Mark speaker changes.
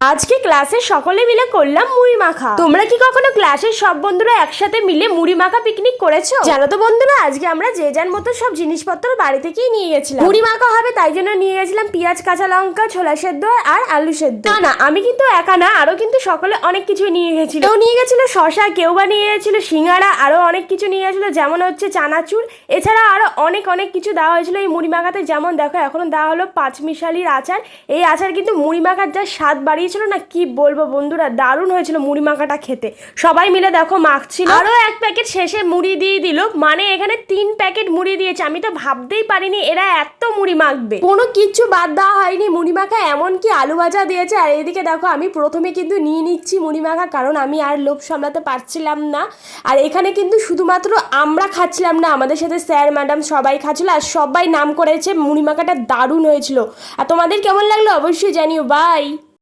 Speaker 1: আজকে ক্লাসে সকলে মিলে করলাম মুড়ি মাখা। তোমরা কি কখনো ক্লাসের সব বন্ধুরা একসাথে মিলে মুড়ি মাখা পিকনিক করেছ? জানো তো বন্ধুরা, আজকে আমরা যে যার মতো সব জিনিসপত্র বাড়ি থেকেই নিয়ে গেছিলাম। মুড়ি মাখা হবে, তাই জন্য নিয়ে গেছিলাম পেঁয়াজ, কাঁচা লঙ্কা, ছোলা সেদ্ধ আর আলু সেদ্ধ। না না, আমি কিন্তু একা না, আরও কিন্তু সকলে অনেক কিছু নিয়ে গেছিল। কেউ নিয়ে গেছিল শশা কেউ বা নিয়ে গেছিল সিঙ্গারা, আরও অনেক কিছু নিয়ে গেছিল, যেমন হচ্ছে চানাচুর। এছাড়া আরও অনেক অনেক কিছু দেওয়া হয়েছিল এই মুড়ি মাখাতে। যেমন দেখো, এখন দেওয়া হলো পাঁচমিশালির আচার। এই আচার কিন্তু মুড়ি মাখার যা স্বাদ বাড়িয়েছিল না? কি বলব বন্ধুরা? দারুণ হয়েছিল মুড়ি মাখাটা খেতে। সবাই মিলে দেখো মাখছিল। আরও এক প্যাকেট শেষে মুড়ি দিয়ে দিল। মানে এখানে তিন প্যাকেট মুড়ি দিয়েছে। আমি তো ভাবতেই পারিনি এরা এত মুড়ি মাখবে। কোনো কিচ্ছু বাদ দেওয়া হয়নি। মুড়ি মাখা এমনকি আলু ভাজা দিয়েছে। আর এদিকে দেখো আমি প্রথমে কিন্তু নিয়ে নিচ্ছি মুড়ি মাখা কারণ আমি আর লোভ সামলাতে পারছিলাম না। আর এখানে কিন্তু শুধুমাত্র আমরা খাচ্ছিলাম না আমাদের সাথে স্যার ম্যাডাম সবাই খাচ্ছিল। আর সবাই নাম করেছে মুড়ি মাখাটা দারুণ হয়েছিল। আর তোমাদের কেমন লাগল অবশ্যই জানিও। বাই!